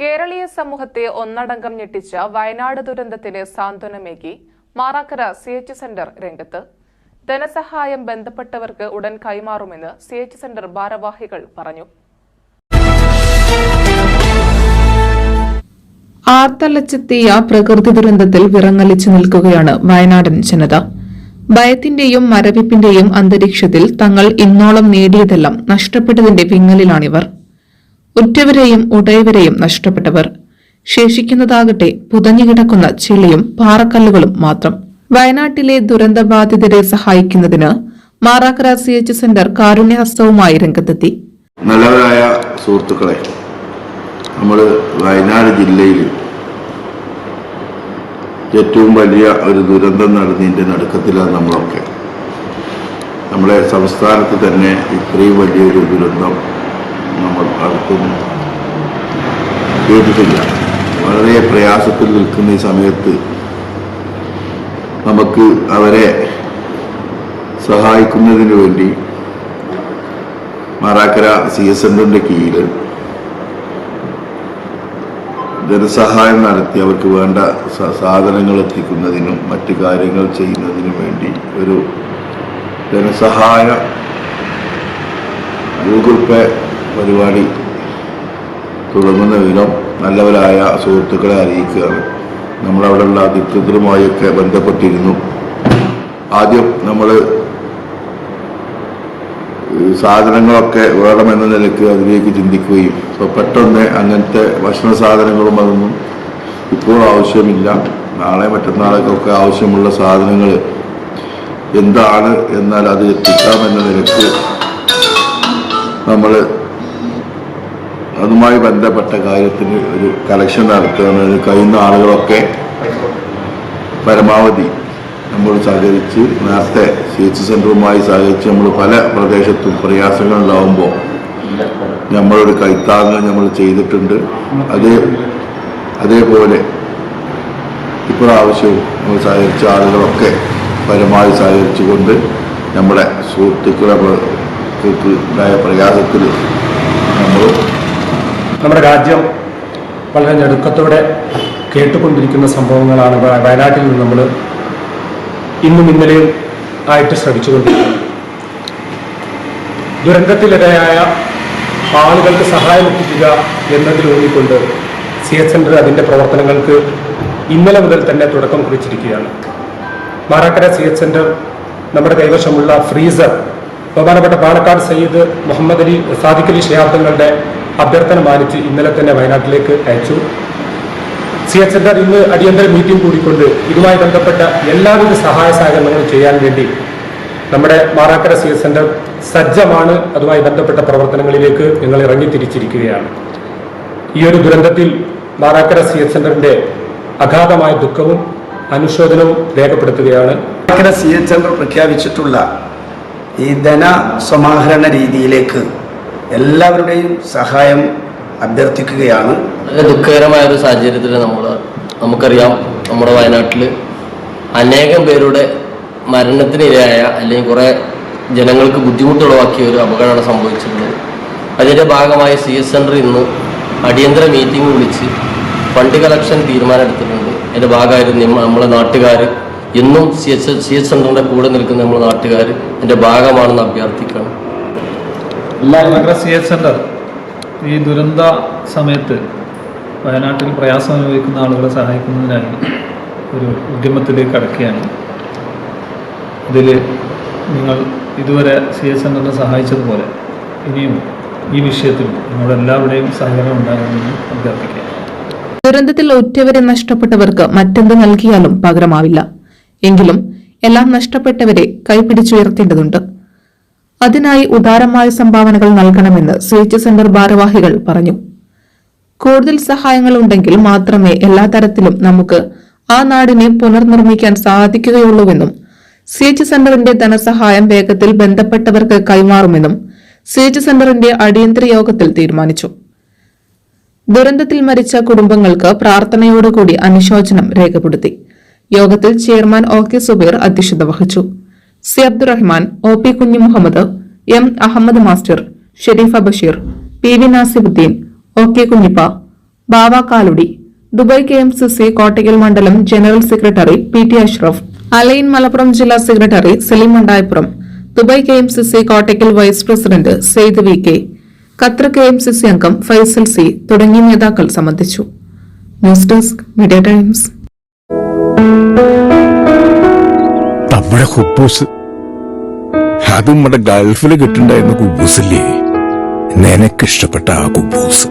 കേരളീയ സമൂഹത്തെ ഒന്നടങ്കം ഞെട്ടിച്ച വയനാട് ദുരന്തത്തിന് സാന്ത്വനമേകി മാറാക്കര സി എച്ച് സെന്റർ രംഗത്ത്. ധനസഹായം ബന്ധപ്പെട്ടവർക്ക് ഉടൻ കൈമാറുമെന്ന് സി എച്ച് സെന്റർ ഭാരവാഹികൾ പറഞ്ഞു. ആർത്തലച്ചെത്തിയ പ്രകൃതി ദുരന്തത്തിൽ വിറങ്ങലിച്ചു നിൽക്കുകയാണ് വയനാടൻ ജനത. ഭയത്തിന്റെയും മരവിപ്പിന്റെയും അന്തരീക്ഷത്തിൽ തങ്ങൾ ഇന്നോളം നേടിയതെല്ലാം നഷ്ടപ്പെട്ടതിന്റെ വിങ്ങലിലാണിവർ. ഉറ്റവരെയും ഉടയവരെയും നഷ്ടപ്പെട്ടവർ. ശേഷിക്കുന്നതാകട്ടെ പുതഞ്ഞുകിടക്കുന്ന ചെളിയും പാറക്കല്ലുകളും മാത്രം. വയനാട്ടിലെ ദുരന്തബാധിതരെ സഹായിക്കുന്നതിന് മാറാക്കര സി എച്ച് സെന്റർ കാരുണ്യഹസ്തവുമായി രംഗത്തെത്തി. നല്ലവരായ സുഹൃത്തുക്കളെ നമ്മൾ വയനാട് ജില്ലയിൽ ഏറ്റവും വലിയ ഒരു ദുരന്തം നടന്നതിന്റെ നടുക്കത്തിലാണ് നമ്മളൊക്കെ. നമ്മുടെ സംസ്ഥാനത്ത് തന്നെ ഇത്രയും വലിയൊരു ദുരന്തം നമ്മൾ അടുത്തൊന്നും കേട്ടിട്ടില്ല. വളരെ പ്രയാസത്തിൽ നിൽക്കുന്ന ഈ സമയത്ത് നമുക്ക് അവരെ സഹായിക്കുന്നതിന് വേണ്ടി മാറാക്കര സി എസ് എന്റെ കീഴിൽ ധനസഹായം നടത്തി അവർക്ക് വേണ്ട സാധനങ്ങൾ എത്തിക്കുന്നതിനും മറ്റു കാര്യങ്ങൾ ചെയ്യുന്നതിനും വേണ്ടി ഒരു ധനസഹായ ഗൂഗിൾ പേ പരിപാടി തുടങ്ങുന്ന വിധം നല്ലവരായ സുഹൃത്തുക്കളെ അറിയിക്കുകയാണ്. നമ്മളവിടെയുള്ള അധികൃതരുമായൊക്കെ ബന്ധപ്പെട്ടിരുന്നു. ആദ്യം നമ്മൾ സാധനങ്ങളൊക്കെ വേണമെന്ന നിലയ്ക്ക് അതിലേക്ക് ചിന്തിക്കുകയും അപ്പോൾ പെട്ടെന്ന് അങ്ങനത്തെ ഭക്ഷണ സാധനങ്ങളും അതൊന്നും ഇപ്പോൾ ആവശ്യമില്ല. നാളെ മറ്റന്നാളേക്കൊക്കെ ആവശ്യമുള്ള സാധനങ്ങൾ എന്താണ് എന്നാൽ അത് എത്തിക്കാമെന്ന നിലയ്ക്ക് നമ്മൾ അതുമായി ബന്ധപ്പെട്ട കാര്യത്തിന് ഒരു കലക്ഷൻ നടത്തുന്നതിന് കഴിയുന്ന ആളുകളൊക്കെ പരമാവധി നമ്മൾ സഹകരിച്ച് നേരത്തെ സി എച്ച് സെന്ററുമായി സഹകരിച്ച് നമ്മൾ പല പ്രദേശത്തും പ്രയാസങ്ങളിലാവുമ്പോൾ നമ്മളൊരു കൈത്താങ്ങ് നമ്മൾ ചെയ്തിട്ടുണ്ട്. അത് അതേപോലെ ഇപ്രാവശ്യവും നമ്മൾ സഹകരിച്ച ആളുകളൊക്കെ പരമാവധി സഹകരിച്ചുകൊണ്ട് നമ്മുടെ സുഹൃത്തുക്കളെ ക്ക് ഉണ്ടായ പ്രയാസത്തിൽ നമ്മൾ നമ്മുടെ രാജ്യം വളരെ ഞെടുക്കത്തോടെ കേട്ടുകൊണ്ടിരിക്കുന്ന സംഭവങ്ങളാണ് വയനാട്ടിൽ നിന്ന് നമ്മൾ ഇന്നും ഇന്നലെയും ആയിട്ട് ശ്രമിച്ചുകൊണ്ടിരിക്കുന്നത്. ദുരന്തത്തിലിടയായ ആളുകൾക്ക് സഹായം എത്തിക്കുക എന്നതിലൂന്നിക്കൊണ്ട് സി എസ് സെന്റർ അതിന്റെ പ്രവർത്തനങ്ങൾക്ക് ഇന്നലെ മുതൽ തന്നെ തുടക്കം കുറിച്ചിരിക്കുകയാണ്. മാറാക്കര സി എച്ച് സെന്റർ നമ്മുടെ കൈവശമുള്ള ഫ്രീസർ ബഹുമാനപ്പെട്ട പാലക്കാട് സയ്യിദ് മുഹമ്മദ് അലി സാദിഖ് അലി ഷിഹാബ്ദങ്ങളുടെ അഭ്യർത്ഥന മാനിച്ച് ഇന്നലെ തന്നെ വയനാട്ടിലേക്ക് അയച്ചു. സി എച്ച് സെന്റർ ഇന്ന് അടിയന്തര മീറ്റിംഗ് കൂടിക്കൊണ്ട് ഇതുമായി ബന്ധപ്പെട്ട എല്ലാവിധ സഹായ സഹകരണങ്ങളും ചെയ്യാൻ വേണ്ടി നമ്മുടെ മാറാക്കര സി എസ് സെന്റർ സജ്ജമാണ്. അതുമായി ബന്ധപ്പെട്ട പ്രവർത്തനങ്ങളിലേക്ക് ഞങ്ങൾ ഇറങ്ങിത്തിരിച്ചിരിക്കുകയാണ് ഈ ഒരു ദുരന്തത്തിൽ മാറാക്കര സി എച്ച് സെന്ററിന്റെ അഗാധമായ ദുഃഖവും അനുശോചനവും രേഖപ്പെടുത്തുകയാണ്. മാറാക്കര സി എച്ച് സെന്റർ പ്രഖ്യാപിച്ചിട്ടുള്ള ഈ ധന സമാഹരണ രീതിയിലേക്ക് എല്ലാവരുടെയും സഹായം അഭ്യർത്ഥിക്കുകയാണ്. വളരെ ദുഃഖകരമായ ഒരു സാഹചര്യത്തിൽ നമ്മൾ നമുക്കറിയാം നമ്മുടെ വയനാട്ടിൽ അനേകം പേരുടെ മരണത്തിനിരയായ അല്ലെങ്കിൽ കുറേ ജനങ്ങൾക്ക് ബുദ്ധിമുട്ടുളവാക്കിയ ഒരു അപകടമാണ് സംഭവിച്ചിട്ടുള്ളത്. അതിന്റെ ഭാഗമായി സി എസ് സെന്റർ ഇന്ന് അടിയന്തര മീറ്റിംഗ് വിളിച്ച് ഫണ്ട് കളക്ഷൻ തീരുമാനമെടുത്തിട്ടുണ്ട്. അതിന്റെ ഭാഗമായിരുന്നു നിമ്മ- നമ്മളെ നാട്ടുകാർ ഇന്നും സി എസ് സി എസ് സെന്ററിന്റെ കൂടെ നിൽക്കുന്ന നമ്മളെ നാട്ടുകാർ അതിന്റെ ഭാഗമാണെന്ന് അഭ്യർത്ഥിക്കണം നഗര സി എച്ച് സെന്റർ ഈ ദുരന്ത സമയത്ത് വയനാട്ടിൽ പ്രയാസം അനുഭവിക്കുന്ന ആളുകളെ സഹായിക്കുന്നതിനായി ഒരു ഉദ്യമത്തിലേക്ക് കടക്കുകയാണ്. ഇതിൽ നിങ്ങൾ ഇതുവരെ സി എച്ച് സെന്ററിനെ സഹായിച്ചതുപോലെ ഇനിയും ഈ വിഷയത്തിൽ നിങ്ങളുടെ എല്ലാവരുടെയും സഹകരണം ഉണ്ടാകുമെന്ന് അഭ്യർത്ഥിക്കുക ദുരന്തത്തിൽ ഒറ്റവരെ നഷ്ടപ്പെട്ടവർക്ക് മറ്റെന്ത് നൽകിയാലും പകരമാവില്ല. എങ്കിലും എല്ലാം നഷ്ടപ്പെട്ടവരെ കൈപിടിച്ചുയർത്തേണ്ടതുണ്ട്. അതിനായി ഉദാരമായ സംഭാവനകൾ നൽകണമെന്ന് സ്വേച്ഛ സെന്റർ ഭാരവാഹികൾ പറഞ്ഞു. കൂടുതൽ സഹായങ്ങൾ ഉണ്ടെങ്കിൽ മാത്രമേ എല്ലാ തരത്തിലും നമുക്ക് ആ നാടിനെ പുനർനിർമ്മിക്കാൻ സാധിക്കുകയുള്ളൂവെന്നും സ്വേച്ഛ സെന്ററിന്റെ ധനസഹായം വേഗത്തിൽ ബന്ധപ്പെട്ടവർക്ക് കൈമാറുമെന്നും സ്വേച്ഛ സെന്ററിന്റെ അടിയന്തര യോഗത്തിൽ തീരുമാനിച്ചു. ദുരന്തത്തിൽ മരിച്ച കുടുംബങ്ങൾക്ക് പ്രാർത്ഥനയോടുകൂടി അനുശോചനം രേഖപ്പെടുത്തി. യോഗത്തിൽ ചെയർമാൻ ഒ കെ സുബീർ അധ്യക്ഷത വഹിച്ചു. C Abdurahman O P Kunju Muhammad M Ahammad master Sherifa Basheer P V Nasibuddin O K Kunjippa Bava Kaludi Dubai K M C C Kottakkal മണ്ഡലം general secretary P T Ashraf Al Ain Malappuram ജില്ലാ secretary Saleem Mandayappuram Dubai K M C C Kottakkal vice president Sayed V K Qatar K M C C അംഗം Faisal C തുടങ്ങിയ നേതാക്കൾ സംബന്ധിച്ചു. News desk media times. നമ്മുടെ കുബൂസ് അത് നമ്മുടെ ഗൾഫിൽ കിട്ടുണ്ടായിരുന്ന നിനക്ക് ഇഷ്ടപ്പെട്ട ആ കുബൂസ്.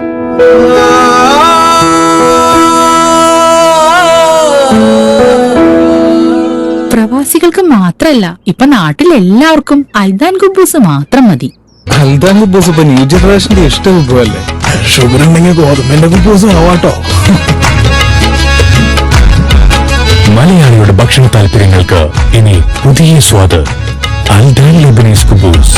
പ്രവാസികൾക്ക് മാത്രല്ല ഇപ്പൊ നാട്ടിൽ എല്ലാവർക്കും അൽദാൻ കുബൂസ് മാത്രം മതി. അൽദാൻ കുബൂസ് ഇപ്പൊ ന്യൂ ജനറേഷന്റെ ഇഷ്ടം വിഭവല്ലേ ഷുഗർ ഉണ്ടെങ്കിൽ ഗോതമ്പിന്റെ കുബൂസ് ആവാട്ടോ. മലയാളിയുടെ ഭക്ഷണ താല്പര്യങ്ങൾക്ക് ഇനി പുതിയ സ്വാദ്. അൽദാൻ ലെബനീസ് കുബൂസ്